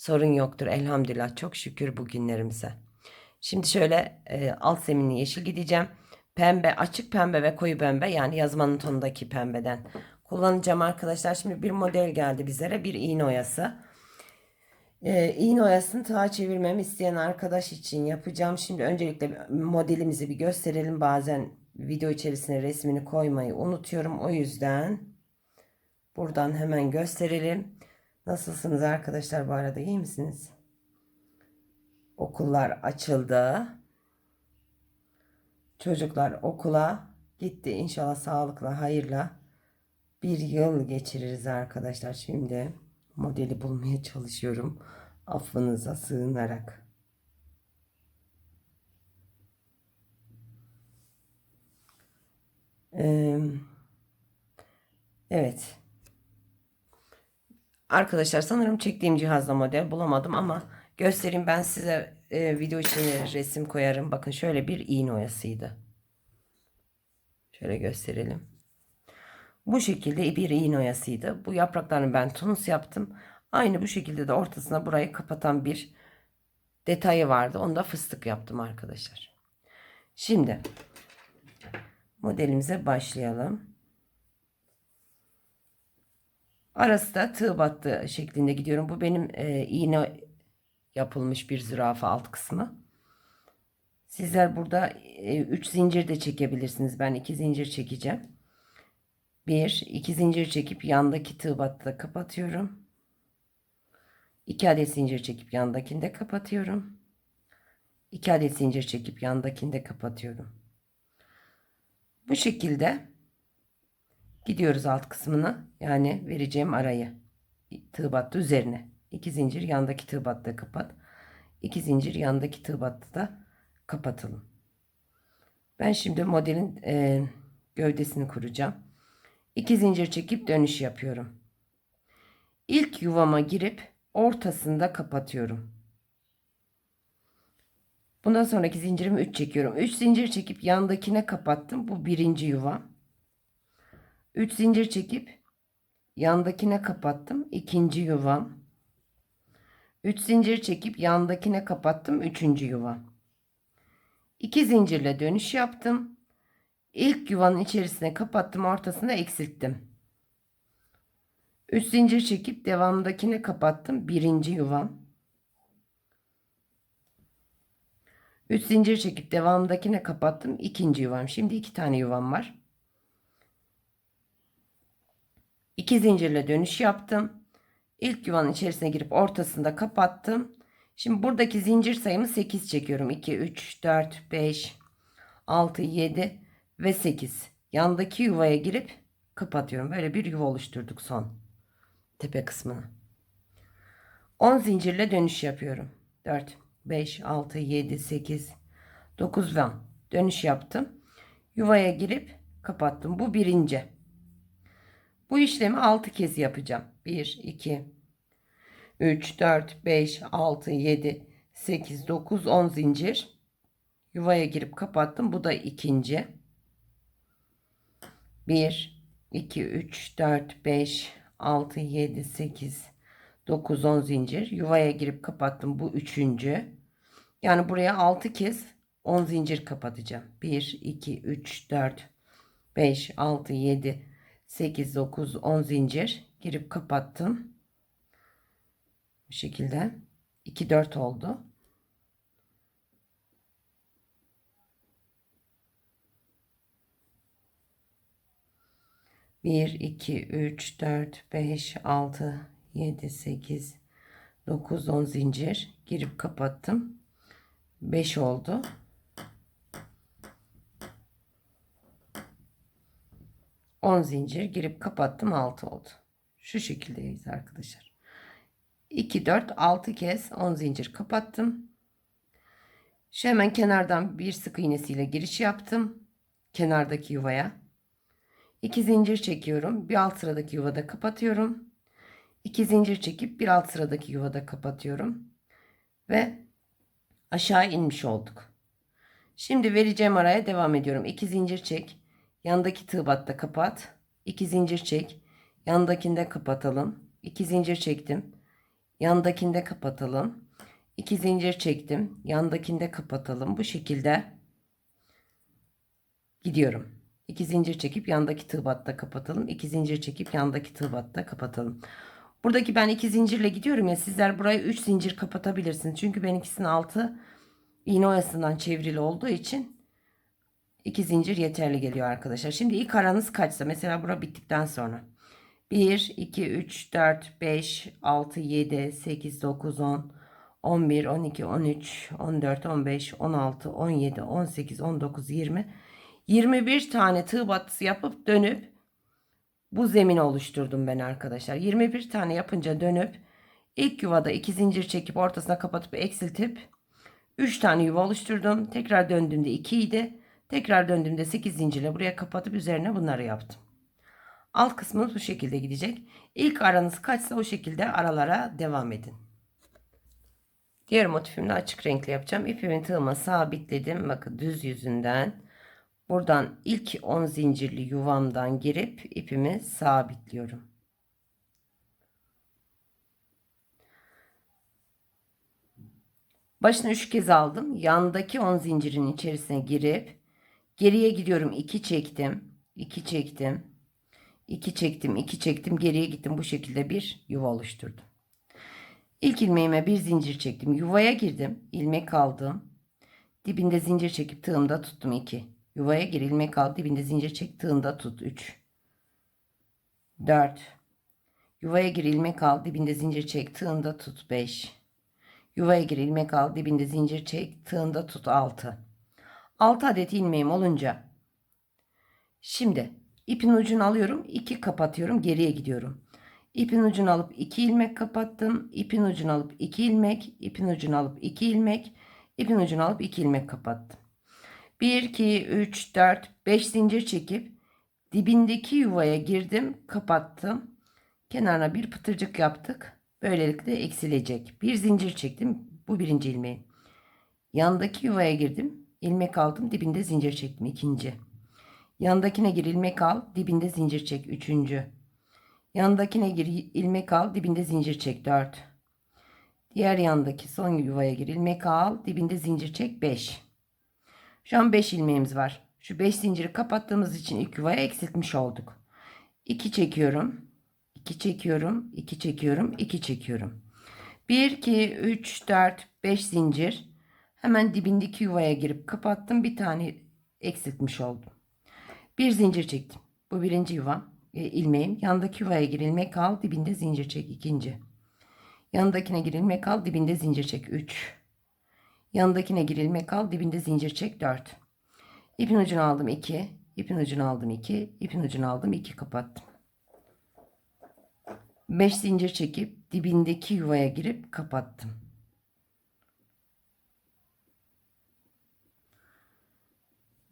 sorun yoktur. Elhamdülillah çok şükür bugünlerimize. Şimdi şöyle e, alt zeminli yeşil gideceğim. Pembe, açık pembe ve koyu pembe yani yazmanın tonundaki pembeden kullanacağım arkadaşlar. Şimdi bir model geldi bizlere. Bir iğne oyası. Ee, iğne oyasını tağa çevirmemi isteyen arkadaş için yapacağım. Şimdi öncelikle modelimizi bir gösterelim. Bazen video içerisine resmini koymayı unutuyorum. O yüzden buradan hemen gösterelim. Nasılsınız arkadaşlar bu arada iyi misiniz? Okullar açıldı. Çocuklar okula gitti. İnşallah sağlıkla, hayırla bir yıl geçiririz arkadaşlar. Şimdi modeli bulmaya çalışıyorum. Affınıza sığınarak. Ee, evet. Arkadaşlar sanırım çektiğim cihazla model bulamadım ama göstereyim ben size e, video içine resim koyarım. Bakın şöyle bir iğne oyasıydı. Şöyle gösterelim. Bu şekilde bir iğne oyasıydı. Bu yapraklarını ben tunus yaptım. Aynı bu şekilde de ortasına burayı kapatan bir detayı vardı. Onu da fıstık yaptım arkadaşlar. Şimdi modelimize başlayalım. Arası da tığ battı şeklinde gidiyorum. Bu benim e, iğne yapılmış bir zürafa alt kısmı. Sizler burada 3 e, zincir de çekebilirsiniz. Ben 2 zincir çekeceğim. 1 2 zincir çekip yandaki tığ battı kapatıyorum. 2 adet zincir çekip yandakini de kapatıyorum. 2 adet zincir çekip yandakini de kapatıyorum. Bu şekilde gidiyoruz alt kısmına. Yani vereceğim arayı. Tığ battı üzerine. 2 zincir yandaki tığ battı kapat. 2 zincir yandaki tığ battı da kapatalım. Ben şimdi modelin e, gövdesini kuracağım. 2 zincir çekip dönüş yapıyorum. İlk yuvama girip ortasında kapatıyorum. Bundan sonraki zincirimi 3 çekiyorum. 3 zincir çekip yandakine kapattım. Bu birinci yuva. 3 zincir çekip yandakine kapattım. ikinci yuvam. 3 zincir çekip yandakine kapattım. Üçüncü yuvam. 2 zincirle dönüş yaptım. İlk yuvanın içerisine kapattım. Ortasına eksilttim. 3 zincir çekip devamındakine kapattım. Birinci yuvam. 3 zincir çekip devamındakine kapattım. ikinci yuvam. Şimdi iki tane yuvam var. 2 zincirle dönüş yaptım. İlk yuvanın içerisine girip ortasında kapattım. Şimdi buradaki zincir sayımı 8 çekiyorum. 2, 3, 4, 5, 6, 7 ve 8. Yandaki yuvaya girip kapatıyorum. Böyle bir yuva oluşturduk son tepe kısmını. 10 zincirle dönüş yapıyorum. 4, 5, 6, 7, 8, 9 ve 10. Dönüş yaptım. Yuvaya girip kapattım. Bu birinci. Bu işlemi 6 kez yapacağım. 1, 2, 3, 4, 5, 6, 7, 8, 9, 10 zincir. Yuvaya girip kapattım. Bu da ikinci. 1, 2, 3, 4, 5, 6, 7, 8, 9, 10 zincir. Yuvaya girip kapattım. Bu üçüncü. Yani buraya 6 kez 10 zincir kapatacağım. 1, 2, 3, 4, 5, 6, 7, 8, 9, 10 zincir girip kapattım. Bu şekilde 2, 4 oldu. Bir, iki, üç, dört, beş, altı, yedi, sekiz, dokuz, on zincir girip kapattım. Beş oldu. 10 zincir girip kapattım 6 oldu. Şu şekildeyiz arkadaşlar. 2 4 6 kez 10 zincir kapattım. Şu hemen kenardan bir sık iğnesiyle giriş yaptım. Kenardaki yuvaya. 2 zincir çekiyorum. Bir alt sıradaki yuvada kapatıyorum. 2 zincir çekip bir alt sıradaki yuvada kapatıyorum. Ve aşağı inmiş olduk. Şimdi vereceğim araya devam ediyorum. 2 zincir çek. Yandaki tığ batta kapat. 2 zincir çek. Yandakinde kapatalım. 2 zincir çektim. Yandakinde kapatalım. 2 zincir çektim. Yandakinde kapatalım. Bu şekilde gidiyorum. 2 zincir çekip yandaki tığ batta kapatalım. 2 zincir çekip yandaki tığ batta kapatalım. Buradaki ben 2 zincirle gidiyorum ya sizler burayı 3 zincir kapatabilirsiniz. Çünkü benimkisinin altı iğne oyasından çevrili olduğu için 2 zincir yeterli geliyor arkadaşlar. Şimdi ilk aranız kaçsa mesela bura bittikten sonra 1 2 3 4 5 6 7 8 9 10 11 12 13 14 15 16 17 18 19 20 21 tane tığ battısı yapıp dönüp bu zemini oluşturdum ben arkadaşlar. 21 tane yapınca dönüp ilk yuvada 2 zincir çekip ortasına kapatıp eksiltip 3 tane yuva oluşturdum. Tekrar döndüğümde 2 idi. Tekrar döndüğümde 8 zincirle buraya kapatıp üzerine bunları yaptım. Alt kısmımız bu şekilde gidecek. İlk aranız kaçsa o şekilde aralara devam edin. Diğer motifimde açık renkli yapacağım. İpimin tığıma sabitledim. Bakın düz yüzünden. Buradan ilk 10 zincirli yuvamdan girip ipimi sabitliyorum. Başını 3 kez aldım. Yandaki 10 zincirin içerisine girip geriye gidiyorum. 2 çektim. 2 çektim. 2 çektim. 2 çektim. Geriye gittim. Bu şekilde bir yuva oluşturdum. İlk ilmeğime bir zincir çektim. Yuvaya girdim. ilmek aldım. Dibinde zincir çekip tığımda tuttum 2. Yuvaya gir ilmek al. Dibinde zincir çek tığında tut 3. 4. Yuvaya gir ilmek al. Dibinde zincir çek tığında tut 5. Yuvaya gir ilmek al. Dibinde zincir çek tığında tut 6. 6 adet ilmeğim olunca şimdi ipin ucunu alıyorum. 2 kapatıyorum. Geriye gidiyorum. İpin ucunu alıp 2 ilmek kapattım. İpin ucunu alıp 2 ilmek, ipin ucunu alıp 2 ilmek, ipin ucunu alıp 2 ilmek kapattım. 1 2 3 4 5 zincir çekip dibindeki yuvaya girdim, kapattım. Kenarına bir pıtırcık yaptık. Böylelikle eksilecek. Bir zincir çektim. Bu birinci ilmeği. Yandaki yuvaya girdim. İlmek aldım. Dibinde zincir çektim. ikinci. Yandakine gir ilmek al. Dibinde zincir çek. Üçüncü. Yandakine gir ilmek al. Dibinde zincir çek. Dört. Diğer yandaki son yuvaya gir ilmek al. Dibinde zincir çek. Beş. Şu an beş ilmeğimiz var. Şu beş zinciri kapattığımız için ilk yuvaya eksiltmiş olduk. 2 çekiyorum. 2 çekiyorum. 2 çekiyorum. 2 çekiyorum. 1 2 3 4 5 zincir. Hemen dibindeki yuvaya girip kapattım. Bir tane eksiltmiş oldum. Bir zincir çektim. Bu birinci yuvam. E, ilmeğim. Yandaki yuvaya gir ilmek al. Dibinde zincir çek. ikinci. Yanındakine gir ilmek al. Dibinde zincir çek. 3. Yanındakine gir ilmek al. Dibinde zincir çek. 4. İpin ucunu aldım 2. İpin ucunu aldım 2. İpin ucunu aldım 2 kapattım. 5 zincir çekip dibindeki yuvaya girip kapattım.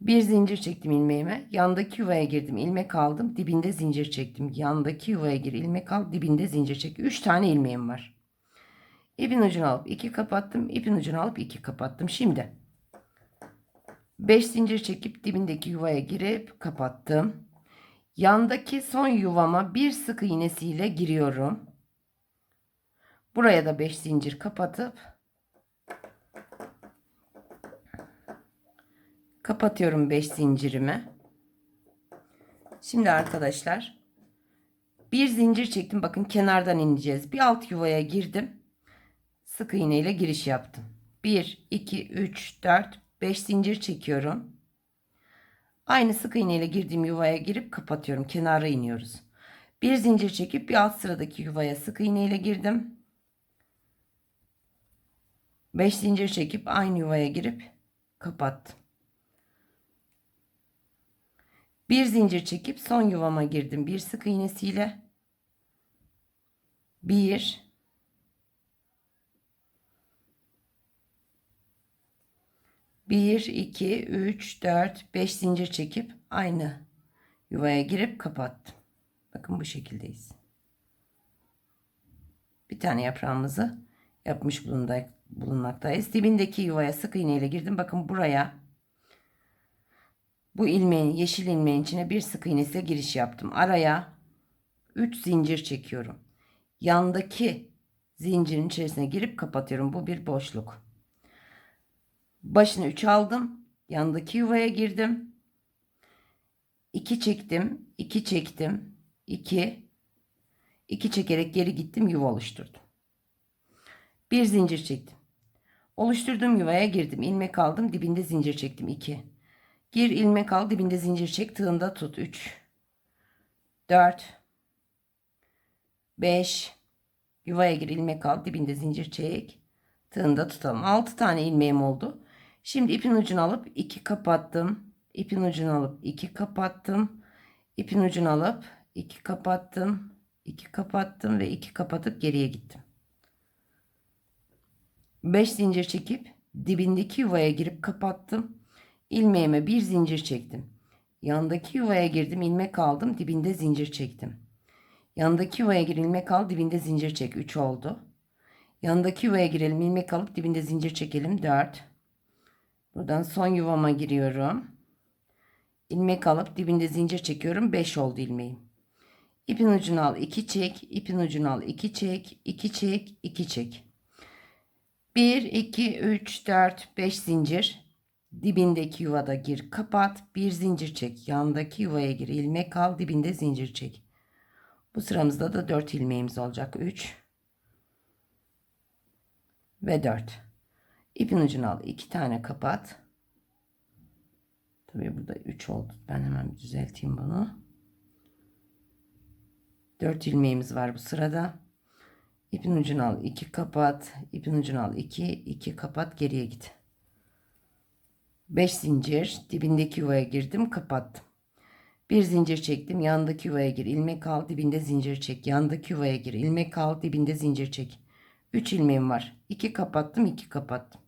Bir zincir çektim ilmeğime. Yandaki yuvaya girdim. ilmek aldım. Dibinde zincir çektim. Yandaki yuvaya gir. ilmek al. Dibinde zincir çek. 3 tane ilmeğim var. İpin ucunu alıp 2 kapattım. İpin ucunu alıp 2 kapattım. Şimdi 5 zincir çekip dibindeki yuvaya girip kapattım. Yandaki son yuvama bir sık iğnesiyle giriyorum. Buraya da 5 zincir kapatıp kapatıyorum 5 zincirimi. Şimdi arkadaşlar bir zincir çektim. Bakın kenardan ineceğiz. Bir alt yuvaya girdim. Sık iğne ile giriş yaptım. 1 2 3 4 5 zincir çekiyorum. Aynı sık iğne ile girdiğim yuvaya girip kapatıyorum. Kenara iniyoruz. Bir zincir çekip bir alt sıradaki yuvaya sık iğne ile girdim. 5 zincir çekip aynı yuvaya girip kapattım. Bir zincir çekip son yuvama girdim. Bir sık iğnesiyle. 1 1, 2, 3, 4, 5 zincir çekip aynı yuvaya girip kapattım. Bakın bu şekildeyiz. Bir tane yaprağımızı yapmış bulunmaktayız. Dibindeki yuvaya sık iğne ile girdim. Bakın buraya bu ilmeğin yeşil ilmeğin içine bir sık iğne ile giriş yaptım. Araya 3 zincir çekiyorum. Yandaki zincirin içerisine girip kapatıyorum. Bu bir boşluk. Başını 3 aldım. Yandaki yuvaya girdim. 2 çektim. 2 çektim. 2 2 çekerek geri gittim. Yuva oluşturdum. Bir zincir çektim. Oluşturduğum yuvaya girdim. ilmek aldım. Dibinde zincir çektim. 2. Gir ilmek al. Dibinde zincir çek. Tığında tut. 3. 4. 5. Yuvaya gir. ilmek al. Dibinde zincir çek. Tığında tutalım. 6 tane ilmeğim oldu. Şimdi ipin ucunu alıp 2 kapattım. İpin ucunu alıp 2 kapattım. İpin ucunu alıp 2 kapattım. 2 kapattım ve 2 kapatıp geriye gittim. 5 zincir çekip dibindeki yuvaya girip kapattım. İlmeğime bir zincir çektim. Yandaki yuvaya girdim, ilmek aldım, dibinde zincir çektim. Yandaki yuvaya gir, ilmek al, dibinde zincir çek. 3 oldu. Yandaki yuvaya girelim, ilmek alıp dibinde zincir çekelim. 4. Buradan son yuvama giriyorum. İlmek alıp dibinde zincir çekiyorum. 5 oldu ilmeğim. İpin ucunu al, 2 çek, ipin ucunu al, 2 çek, 2 çek, 2 çek. 1, 2, 3, 4, 5 zincir. Dibindeki yuvada gir, kapat. Bir zincir çek. Yandaki yuvaya gir, ilmek al, dibinde zincir çek. Bu sıramızda da 4 ilmeğimiz olacak. 3 ve 4. İpin ucunu al. 2 tane kapat. Tabii burada 3 oldu. Ben hemen düzelteyim bunu. 4 ilmeğimiz var bu sırada. İpin ucunu al 2 kapat. İpin ucunu al 2 2 kapat geriye git. 5 zincir dibindeki yuvaya girdim kapattım. Bir zincir çektim yandaki yuvaya gir ilmek al dibinde zincir çek yandaki yuvaya gir ilmek al dibinde zincir çek. 3 ilmeğim var. 2 kapattım 2 kapattım.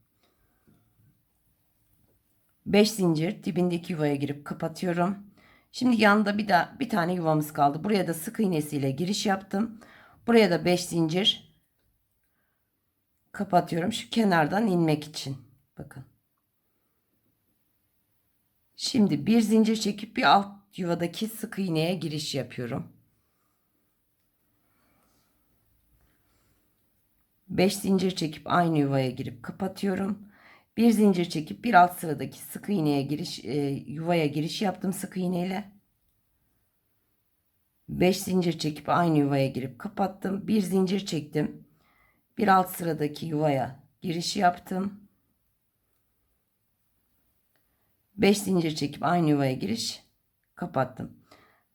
5 zincir dibindeki yuvaya girip kapatıyorum. Şimdi yanında bir daha bir tane yuvamız kaldı. Buraya da sık iğnesiyle giriş yaptım. Buraya da 5 zincir kapatıyorum şu kenardan inmek için. Bakın. Şimdi bir zincir çekip bir alt yuvadaki sık iğneye giriş yapıyorum. 5 zincir çekip aynı yuvaya girip kapatıyorum. Bir zincir çekip bir alt sıradaki sık iğneye giriş e, yuvaya giriş yaptım sık iğneyle. 5 zincir çekip aynı yuvaya girip kapattım. Bir zincir çektim. Bir alt sıradaki yuvaya giriş yaptım. 5 zincir çekip aynı yuvaya giriş kapattım.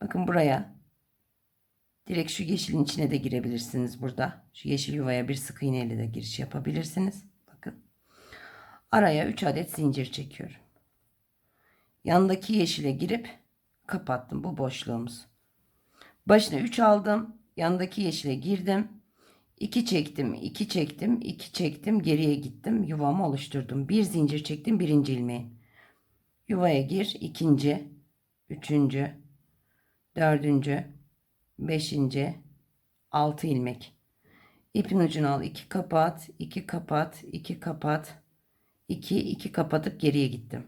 Bakın buraya direkt şu yeşilin içine de girebilirsiniz burada. Şu yeşil yuvaya bir sık iğneyle de giriş yapabilirsiniz. Bakın. Araya 3 adet zincir çekiyorum. Yandaki yeşile girip kapattım bu boşluğumuz. Başına 3 aldım. Yandaki yeşile girdim. 2 çektim, 2 çektim, 2 çektim, geriye gittim. Yuvamı oluşturdum. Bir zincir çektim, birinci ilmeği. Yuvaya gir, ikinci, üçüncü, dördüncü, beşinci, altı ilmek. İpin ucunu al, 2 kapat, 2 kapat, 2 kapat, 2, 2 kapatıp geriye gittim.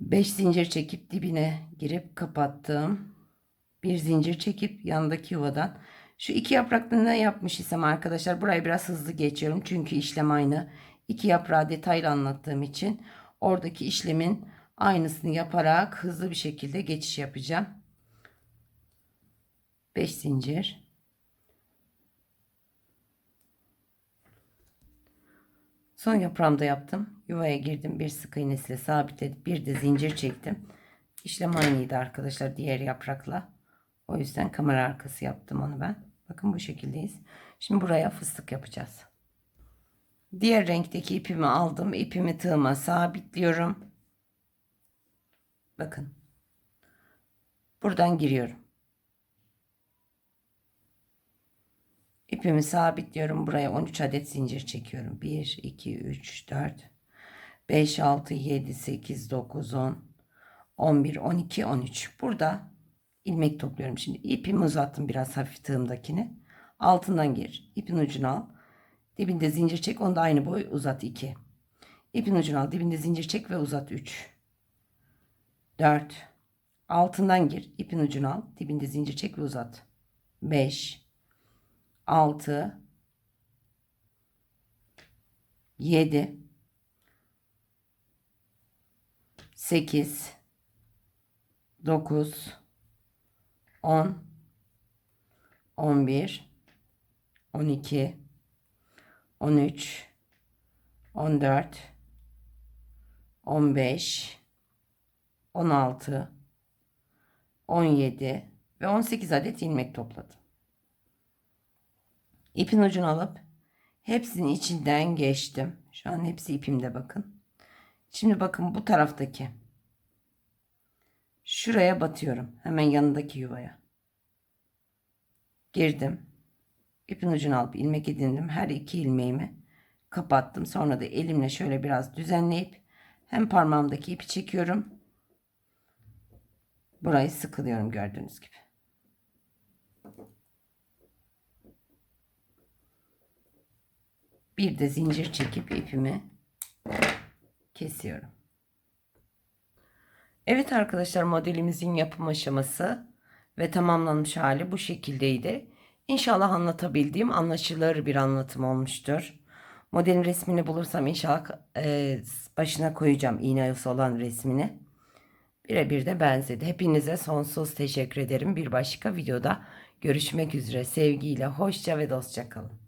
5 zincir çekip dibine girip kapattım. Bir zincir çekip yandaki yuvadan. Şu iki yaprakta ne yapmış isem arkadaşlar burayı biraz hızlı geçiyorum. Çünkü işlem aynı. İki yaprağı detaylı anlattığım için oradaki işlemin aynısını yaparak hızlı bir şekilde geçiş yapacağım. 5 zincir. Son yaprağımda yaptım. Yuvaya girdim. Bir sık iğnesiyle sabitledim. Bir de zincir çektim. İşlem aynıydı arkadaşlar diğer yaprakla. O yüzden kamera arkası yaptım onu ben. Bakın bu şekildeyiz. Şimdi buraya fıstık yapacağız. Diğer renkteki ipimi aldım. İpimi tığıma sabitliyorum. Bakın. Buradan giriyorum. İpimi sabitliyorum. Buraya 13 adet zincir çekiyorum. 1, 2, 3, 4, 5, 6, 7, 8, 9, 10, 11, 12, 13. Burada ilmek topluyorum. Şimdi ipimi uzattım biraz hafif tığımdakini. Altından gir. İpin ucunu al. Dibinde zincir çek. Onu da aynı boy uzat 2. İpin ucunu al. Dibinde zincir çek ve uzat 3. 4. Altından gir. İpin ucunu al. Dibinde zincir çek ve uzat. 5. 6. 7. 8. 9. 10. 11. 12. 13. 14. 15. 16. 17 ve 18 adet ilmek topladım. İpin ucunu alıp hepsinin içinden geçtim. Şu an hepsi ipimde bakın. Şimdi bakın bu taraftaki şuraya batıyorum. Hemen yanındaki yuvaya. Girdim. İpin ucunu alıp ilmek edindim. Her iki ilmeğimi kapattım. Sonra da elimle şöyle biraz düzenleyip hem parmağımdaki ipi çekiyorum. Burayı sıkılıyorum gördüğünüz gibi. Bir de zincir çekip ipimi kesiyorum. Evet arkadaşlar modelimizin yapım aşaması ve tamamlanmış hali bu şekildeydi. İnşallah anlatabildiğim anlaşılır bir anlatım olmuştur. Modelin resmini bulursam inşallah e, başına koyacağım iğne oyası olan resmini. Birebir de benzedi. Hepinize sonsuz teşekkür ederim. Bir başka videoda görüşmek üzere. Sevgiyle, hoşça ve dostça kalın.